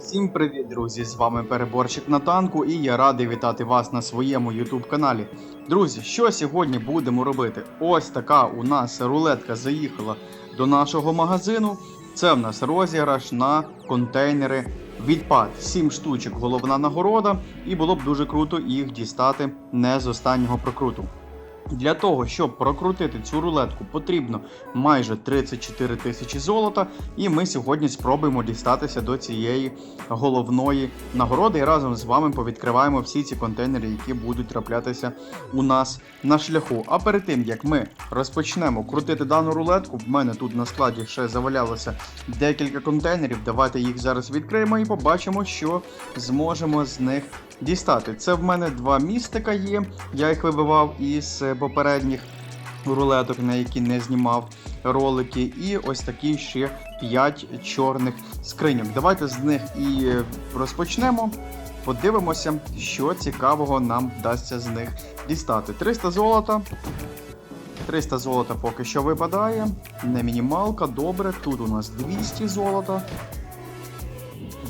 Всім привіт, друзі! З вами переборщик на танку, і я радий вітати вас на своєму YouTube каналі. Друзі, що сьогодні будемо робити? Ось така у нас рулетка заїхала до нашого магазину. Це в нас розіграш на контейнери відпад. 7 штучок головна нагорода, і було б дуже круто їх дістати не з останнього прокруту. Для того, щоб прокрутити цю рулетку, потрібно майже 34 тисячі золота, і ми сьогодні спробуємо дістатися до цієї головної нагороди. І разом з вами повідкриваємо всі ці контейнери, які будуть траплятися у нас на шляху. А перед тим як ми розпочнемо крутити дану рулетку, в мене тут на складі ще завалялося декілька контейнерів. Давайте їх зараз відкриємо і побачимо, що зможемо з них дістати. Це в мене два містика є. Я їх вибивав із е, попередніх рулеток, на які не знімав ролики. І ось такі ще 5 чорних скриньок. Давайте з них і розпочнемо. Подивимося, що цікавого нам вдасться з них дістати. 300 золота. 300 золота поки що випадає. Не мінімалка, добре. Тут у нас 200 золота.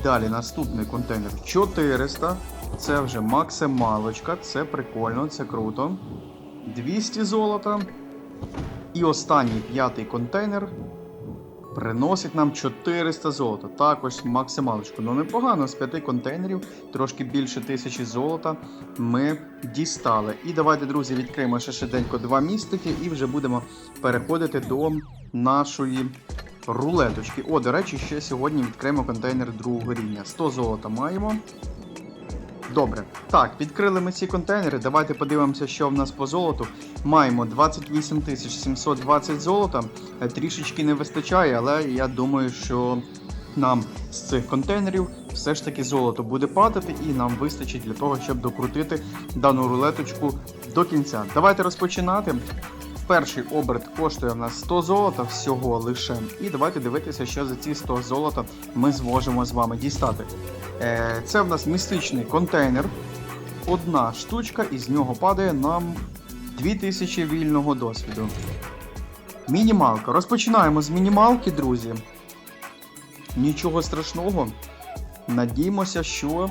Далі наступний контейнер 400. Це вже максималочка, це прикольно, це круто. 200 золота. І останній п'ятий контейнер приносить нам 400 золота. Також максималочку. Ну непогано, з 5 контейнерів, трошки більше тисячі золота ми дістали. І давайте, друзі, відкриємо ще швиденько два містики і вже будемо переходити до нашої рулеточки. О, до речі, ще сьогодні відкриємо контейнер другого рівня. 100 золота маємо. Добре. Так, відкрили ми ці контейнери. Давайте подивимося, що в нас по золоту. Маємо 28 720 золота. Е, Трішечки не вистачає, але я думаю, що нам з цих контейнерів все ж таки золото буде падати, і нам вистачить для того, щоб докрутити дану рулеточку до кінця. Давайте розпочинати. Перший оберт коштує в нас 100 золота всього лише. І давайте дивитися, що за ці 100 золота ми зможемо з вами дістати. Е, Це в нас містичний контейнер. Одна штучка, і з нього падає нам 2000 вільного досвіду. Мінімалка. Розпочинаємо з мінімалки, друзі. Нічого страшного. Надіємося, що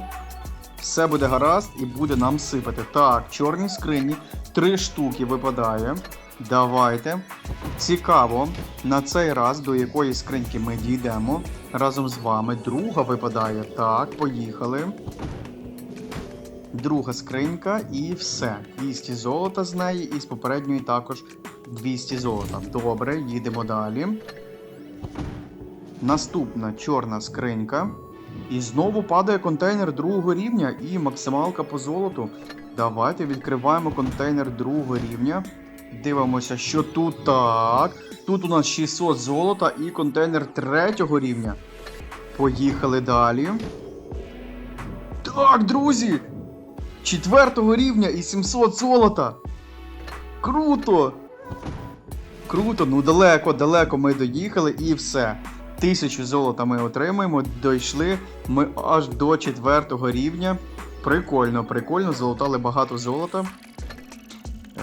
все буде гаразд і буде нам сипати. Так, чорні скрині. Три штуки випадає. Давайте. Цікаво, на цей раз до якої скриньки ми дійдемо разом з вами. Друга випадає. Так, поїхали. Друга скринька і все. 200 золота з неї, і з попередньої також 200 золота. Добре, їдемо далі. Наступна чорна скринька. І знову падає контейнер другого рівня і максималка по золоту. Давайте відкриваємо контейнер другого рівня. Дивимося, що тут так. Тут у нас 600 золота і контейнер третього рівня. Поїхали далі. Так, друзі! Четвертого рівня і 700 золота. Круто! Круто, ну далеко, далеко ми доїхали і все. Тисячу золота ми отримаємо. Дійшли ми аж до четвертого рівня. Прикольно, прикольно, золотали багато золота.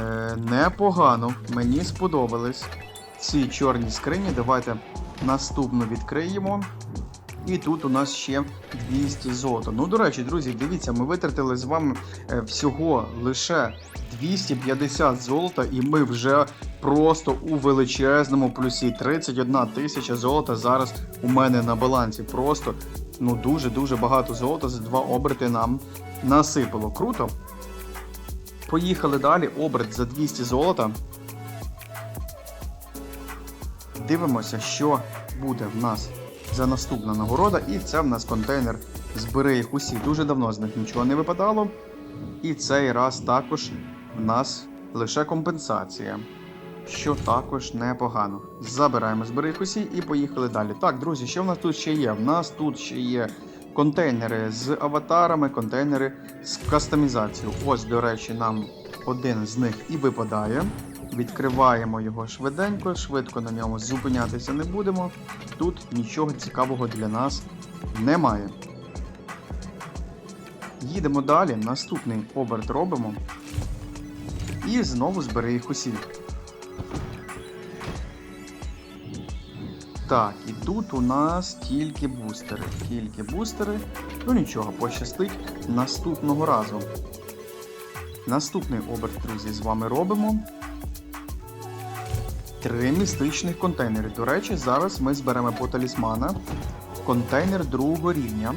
Е, непогано, мені сподобались ці чорні скрині. Давайте наступну відкриємо. І тут у нас ще 200 золота. Ну, до речі, друзі, дивіться, ми витратили з вами е, всього лише 250 золота, і ми вже просто у величезному плюсі. 31 тисяча золота зараз у мене на балансі. Просто ну дуже-дуже багато золота за два оберти нам насипало. Круто. Поїхали далі. Оберт за 200 золота. Дивимося, що буде в нас за наступна нагорода. І це в нас контейнер. Збери їх усі. Дуже давно з них нічого не випадало. І цей раз також в нас лише компенсація. Що також непогано. Забираємо збери їх усі і поїхали далі. Так, друзі, що в нас тут ще є? В нас тут ще є контейнери з аватарами, контейнери з кастомізацією. Ось, до речі, нам один з них і випадає. Відкриваємо його швиденько, швидко на ньому зупинятися не будемо. Тут нічого цікавого для нас немає. Їдемо далі, наступний оберт робимо. І знову збери їх усі. Так, і тут у нас тільки бустери. Тільки бустери. Ну нічого, пощастить наступного разу. Наступний оберт, друзі, з вами робимо. Три містичних контейнери. До речі, зараз ми зберемо по талісмана контейнер другого рівня.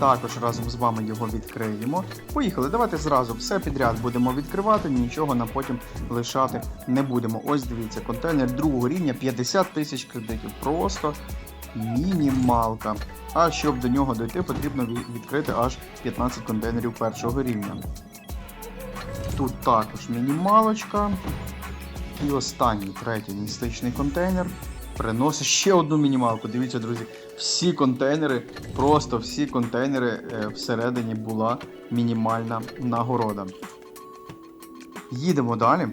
Також разом з вами його відкриємо. Поїхали, давайте зразу все підряд будемо відкривати, нічого нам потім лишати не будемо. Ось дивіться, контейнер другого рівня 50 тисяч кредитів. Просто мінімалка. А щоб до нього дойти, потрібно відкрити аж 15 контейнерів першого рівня. Тут також мінімалочка. І останній третій містичний контейнер приносить ще одну мінімалку. Дивіться, друзі, всі контейнери, просто всі контейнери е, всередині була мінімальна нагорода. Їдемо далі.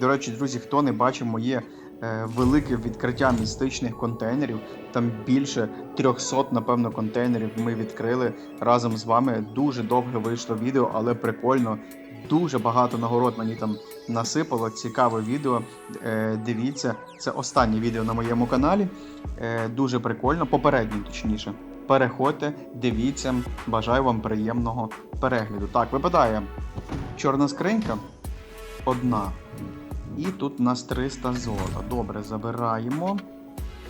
До речі, друзі, хто не бачив моє е, велике відкриття містичних контейнерів, там більше 300, напевно, контейнерів ми відкрили разом з вами. Дуже довго вийшло відео, але прикольно. Дуже багато нагород мені там насипало. Цікаве відео. Е, дивіться, це останнє відео на моєму каналі. Е, дуже прикольно, попереднє точніше. Переходьте, дивіться, бажаю вам приємного перегляду. Так, випадає чорна скринька. Одна. І тут у нас 300 золота. Добре, забираємо.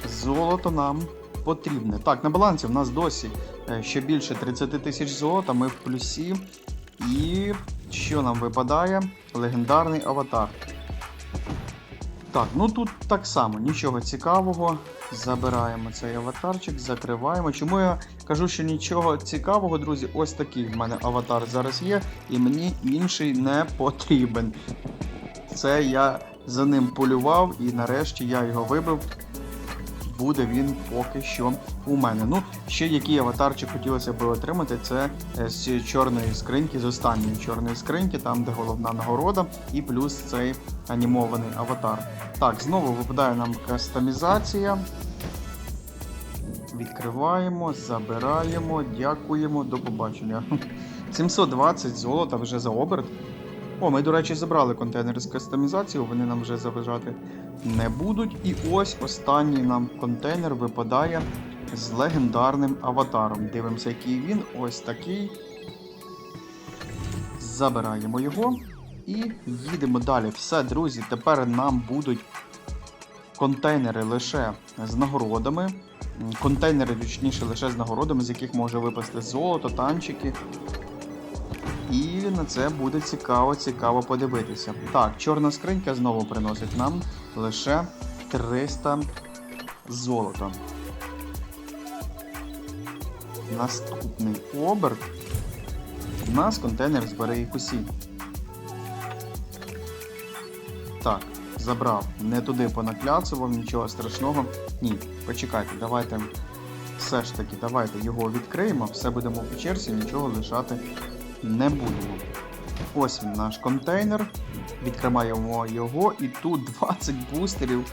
Золото нам потрібне. Так, на балансі в нас досі е, ще більше 30 тисяч золота, ми в плюсі. І що нам випадає? Легендарний аватар. Так, ну тут так само, нічого цікавого. Забираємо цей аватарчик, закриваємо. Чому я кажу, що нічого цікавого, друзі? Ось такий в мене аватар зараз є, і мені інший не потрібен. Це я за ним полював, і нарешті я його вибив. Буде він поки що у мене. Ну, ще який аватарчик хотілося б отримати, це е, з чорної скриньки, з останньої чорної скриньки, там де головна нагорода, і плюс цей анімований аватар. Так, знову випадає нам кастомізація. Відкриваємо, забираємо, дякуємо, до побачення. 720 золота вже за оберт. О, ми, до речі, забрали контейнери з кастомізацією, вони нам вже заважати не будуть. І ось останній нам контейнер випадає з легендарним аватаром. Дивимося, який він. Ось такий. Забираємо його і їдемо далі. Все, друзі, тепер нам будуть контейнери лише з нагородами. Контейнери, точніше, лише з нагородами, з яких може випасти золото, танчики. І на це буде цікаво, цікаво подивитися. Так, чорна скринька знову приносить нам лише 300 золота. Наступний оберт. У нас контейнер збере і кусі. Так, забрав. Не туди понакляцував, нічого страшного. Ні, почекайте, давайте. Все ж таки, давайте його відкриємо, все будемо по черзі, нічого лишати не будемо. Ось він наш контейнер. Відкриваємо його, і тут 20 бустерів.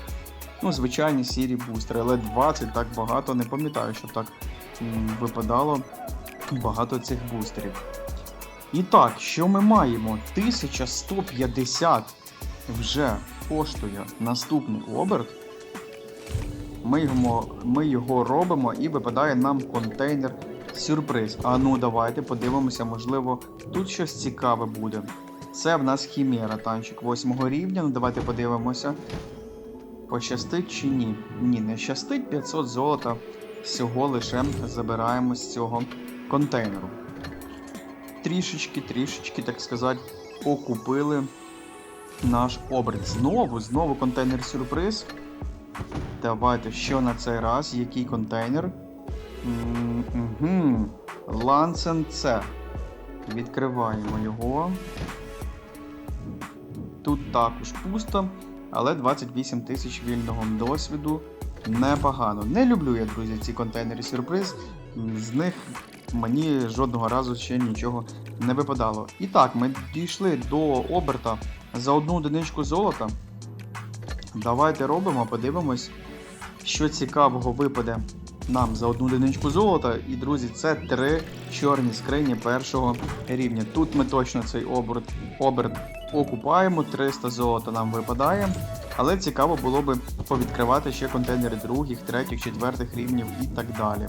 Ну, звичайні сірі бустери, але 20 так багато. Не пам'ятаю, що так випадало багато цих бустерів. І так, що ми маємо? 1150 вже коштує наступний оберт. Ми його, ми його робимо і випадає нам контейнер сюрприз. А ну давайте подивимося, можливо, тут щось цікаве буде. Це в нас хімера, танчик 8 рівня. Ну давайте подивимося. Пощастить чи ні? Ні, не щастить 500 золота. Всього лише забираємо з цього контейнеру. Трішечки, трішечки, так сказати, окупили наш образ. Знову, знову контейнер сюрприз. Давайте, що на цей раз? Який контейнер? Угу. Лансен С. Відкриваємо його. Тут також пусто, але 28 тисяч вільного досвіду. Непогано. Не люблю я, друзі, ці контейнери сюрприз. З них мені жодного разу ще нічого не випадало. І так, ми дійшли до оберта за одну одиничку золота. Давайте робимо, подивимось, що цікавого випаде нам за одну одиничку золота. І, друзі, це три чорні скрині першого рівня. Тут ми точно цей оберт, оберт окупаємо. 300 золота нам випадає. Але цікаво було би повідкривати ще контейнери других, третіх, четвертих рівнів і так далі.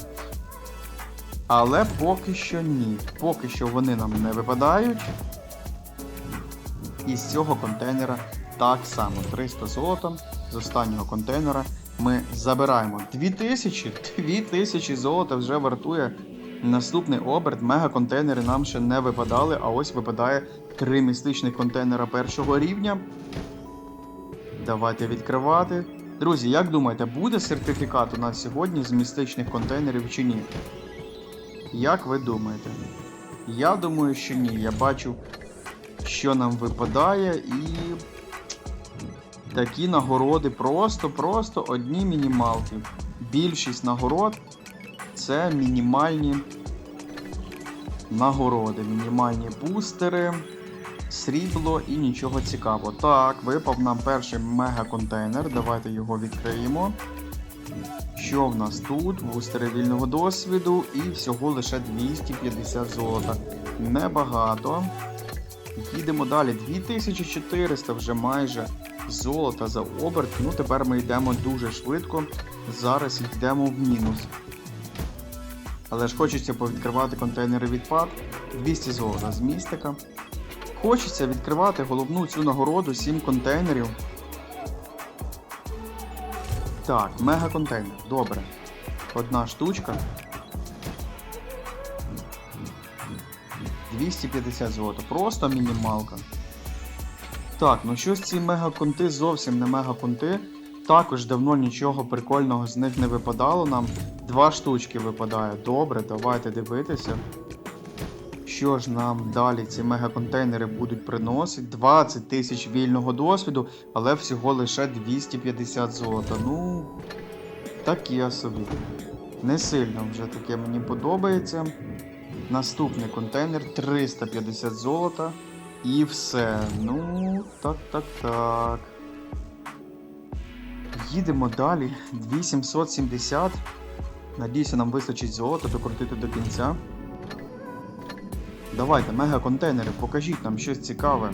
Але поки що ні. Поки що вони нам не випадають. І з цього контейнера так само 300 золота з останнього контейнера ми забираємо 2000, 2000 золота вже вартує наступний оберт. Мега-контейнери нам ще не випадали, а ось випадає три містичних контейнера першого рівня. Давайте відкривати. Друзі, як думаєте, буде сертифікат у нас сьогодні з містичних контейнерів чи ні? Як ви думаєте? Я думаю, що ні. Я бачу, що нам випадає, і такі нагороди просто-просто одні мінімалки. Більшість нагород це мінімальні нагороди, мінімальні бустери, срібло і нічого цікавого. Так, випав нам перший мега-контейнер. Давайте його відкриємо. Що в нас тут? Бустери вільного досвіду і всього лише 250 золота. Небагато. Їдемо далі. 2400 вже майже золота за оберт. Ну тепер ми йдемо дуже швидко. Зараз йдемо в мінус. Але ж хочеться повідкривати контейнери відпад. 200 золота з містика. Хочеться відкривати головну цю нагороду 7 контейнерів. Так, мега контейнер. Добре. Одна штучка. 250 золота. Просто мінімалка. Так, ну щось ці мегаконти зовсім не мегаконти. Також давно нічого прикольного з них не випадало нам. Два штучки випадає. Добре, давайте дивитися. Що ж нам далі ці мегаконтейнери будуть приносити? 20 тисяч вільного досвіду, але всього лише 250 золота. Ну, таке собі. Не сильно вже таке мені подобається. Наступний контейнер 350 золота. І все. Ну, так, так, так. Їдемо далі. 2770. Надіюся, нам вистачить золота докрутити до кінця. Давайте, мега-контейнери, покажіть нам щось цікаве.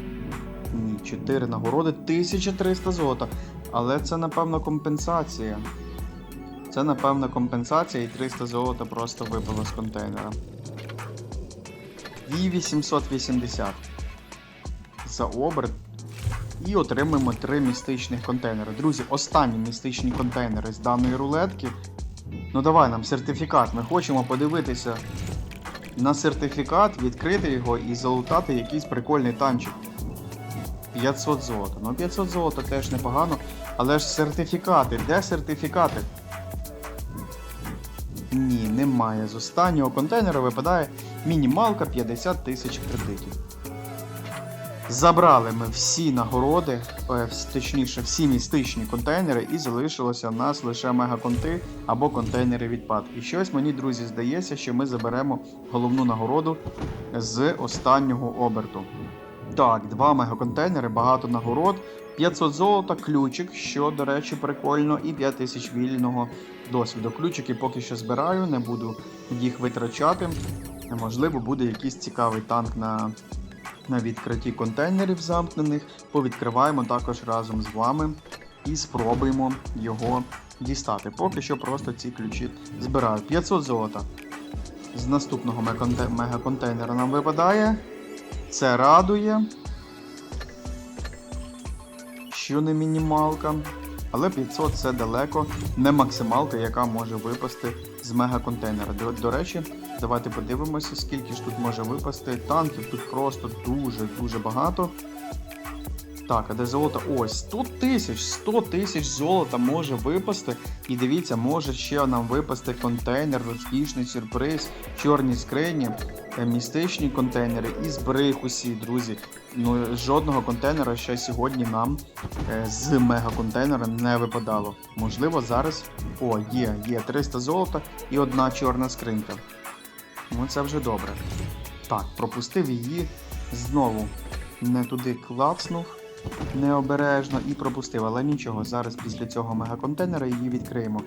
Ні, 4 нагороди, 1300 золота. Але це, напевно, компенсація. Це, напевно, компенсація і 300 золота просто випало з контейнера. І 880 за оберт. І отримаємо 3 містичних контейнери. Друзі, останні містичні контейнери з даної рулетки. Ну давай нам сертифікат. Ми хочемо подивитися на сертифікат, відкрити його і залутати якийсь прикольний танчик. 500 золота. Ну 500 золота теж непогано. Але ж сертифікати, де сертифікати? Ні, немає. З останнього контейнера випадає мінімалка 50 тисяч кредитів. Забрали ми всі нагороди, е, точніше, всі містичні контейнери, і залишилося в нас лише мегаконти або контейнери відпад. І щось мені, друзі, здається, що ми заберемо головну нагороду з останнього оберту. Так, два мегаконтейнери, багато нагород, 500 золота, ключик, що, до речі, прикольно, і 5000 вільного досвіду. Ключики поки що збираю, не буду їх витрачати. Можливо, буде якийсь цікавий танк на на відкритті контейнерів замкнених. Повідкриваємо також разом з вами і спробуємо його дістати. Поки що просто ці ключі збираю. 500 золота. З наступного мегаконтейнера нам випадає. Це радує. Що не мінімалка. Але 500 це далеко не максималка, яка може випасти з мегаконтейнера. До, до речі, давайте подивимося, скільки ж тут може випасти. Танків тут просто дуже-дуже багато. Так, а де золото? Ось 100 тисяч, 100 тисяч золота може випасти. І дивіться, може ще нам випасти контейнер, розкішний сюрприз, чорні скрині, е, містичні контейнери і зберіг усі, друзі. Ну, жодного контейнера ще сьогодні нам е, з мегаконтейнера не випадало. Можливо, зараз. О, є, є 300 золота і одна чорна скринька. Ну це вже добре. Так, пропустив її знову. Не туди клацнув необережно і пропустив, але нічого. Зараз після цього мегаконтейнера її відкриємо.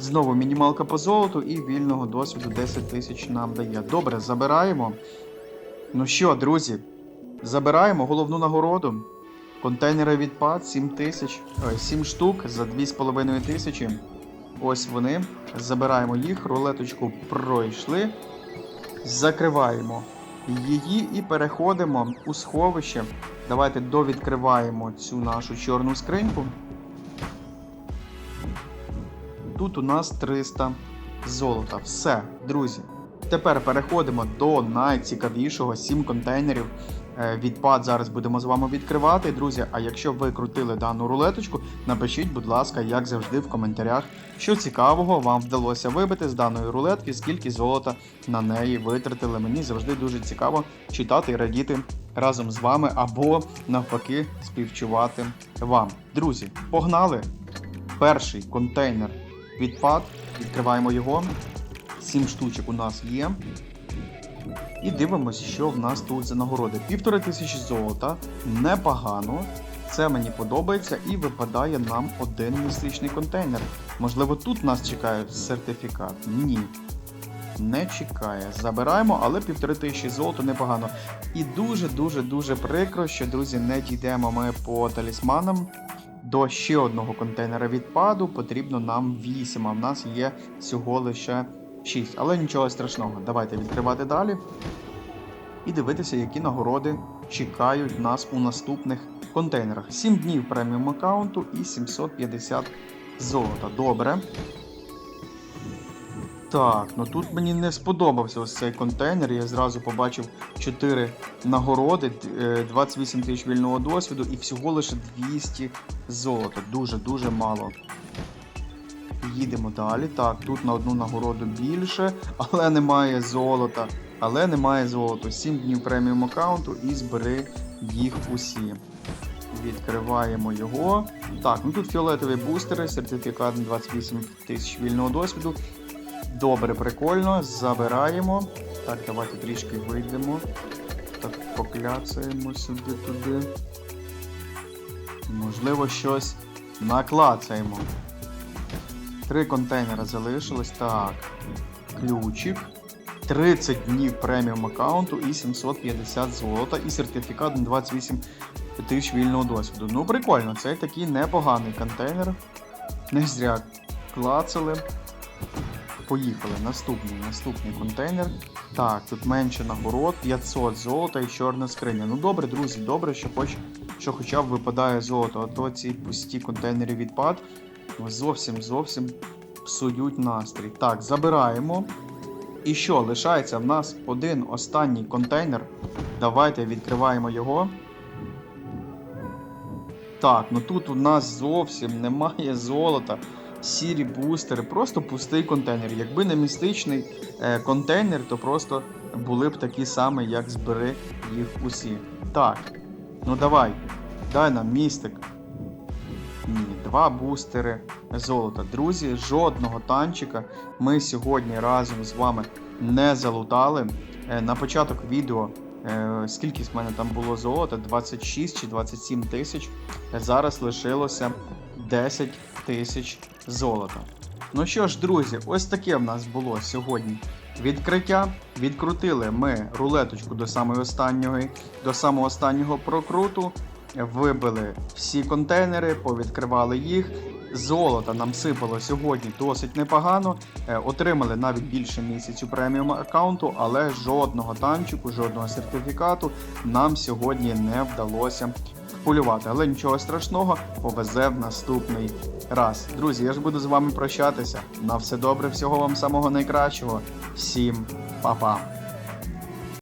Знову мінімалка по золоту і вільного досвіду 10 тисяч нам дає. Добре, забираємо. Ну що, друзі, забираємо головну нагороду. Контейнери відпад 7 тисяч, 7 штук за 2,5 тисячі. Ось вони. Забираємо їх, рулеточку пройшли. Закриваємо її і переходимо у сховище. Давайте довідкриваємо цю нашу чорну скриньку. Тут у нас 300 золота. Все, друзі. Тепер переходимо до найцікавішого 7 контейнерів. Е, Відпад зараз будемо з вами відкривати, друзі. А якщо ви крутили дану рулеточку, напишіть, будь ласка, як завжди, в коментарях, що цікавого вам вдалося вибити з даної рулетки, скільки золота на неї витратили. Мені завжди дуже цікаво читати і радіти разом з вами або навпаки співчувати вам. Друзі, погнали! Перший контейнер відпад. Відкриваємо його. 7 штучок у нас є. І дивимося, що в нас тут за нагороди. Півтори тисячі золота. Непогано. Це мені подобається і випадає нам один містичний контейнер. Можливо, тут нас чекає сертифікат? Ні. Не чекає. Забираємо, але півтори тисячі золота непогано. І дуже-дуже дуже прикро, що, друзі, не дійдемо ми по талісманам. До ще одного контейнера відпаду потрібно нам 8, а в нас є всього лише 6. Але нічого страшного. Давайте відкривати далі і дивитися, які нагороди чекають нас у наступних контейнерах. 7 днів преміум аккаунту і 750 золота. Добре. Так, ну тут мені не сподобався ось цей контейнер. Я зразу побачив 4 нагороди, е, 28 тисяч вільного досвіду і всього лише 200 золота. Дуже-дуже мало. Їдемо далі. Так, тут на одну нагороду більше, але немає золота. Але немає золота. 7 днів преміум аккаунту і збери їх усі. Відкриваємо його. Так, ну тут фіолетові бустери, сертифікат на 28 тисяч вільного досвіду. Добре, прикольно. Забираємо. Так, давайте трішки вийдемо. Так, покляцаємо сюди туди. Можливо, щось наклацаємо. Три контейнери залишилось. Так. Ключик. 30 днів преміум аккаунту і 750 золота, і сертифікат на 28 тисяч вільного досвіду. Ну, прикольно, це такий непоганий контейнер. Не зря клацали. Поїхали. Наступний наступний контейнер. Так, тут менше нагород, 500 золота і чорна скриня. Ну добре, друзі, добре, що хоч що хоча б випадає золото, а то ці пусті контейнери відпад зовсім зовсім псують настрій. Так, забираємо. І що, лишається в нас один останній контейнер. Давайте відкриваємо його. Так, ну тут у нас зовсім немає золота. Сірі бустери, просто пустий контейнер. Якби не містичний е, контейнер, то просто були б такі самі, як збери їх усі. Так, ну давай, дай нам містик. Два бустери золота. Друзі, жодного танчика ми сьогодні разом з вами не залутали. Е, На початок відео, е, скільки з мене там було золота, 26 чи 27 тисяч. Зараз лишилося 10 тисяч золота. Ну що ж, друзі, ось таке в нас було сьогодні відкриття. Відкрутили ми рулеточку до самої останньої, до самого останнього прокруту. Вибили всі контейнери, повідкривали їх. Золота нам сипало сьогодні досить непогано. Е, Отримали навіть більше місяцю преміум аккаунту, але жодного танчику, жодного сертифікату нам сьогодні не вдалося полювати. Але нічого страшного, повезе в наступний раз. Друзі, я ж буду з вами прощатися. На все добре, всього вам самого найкращого. Всім па-па!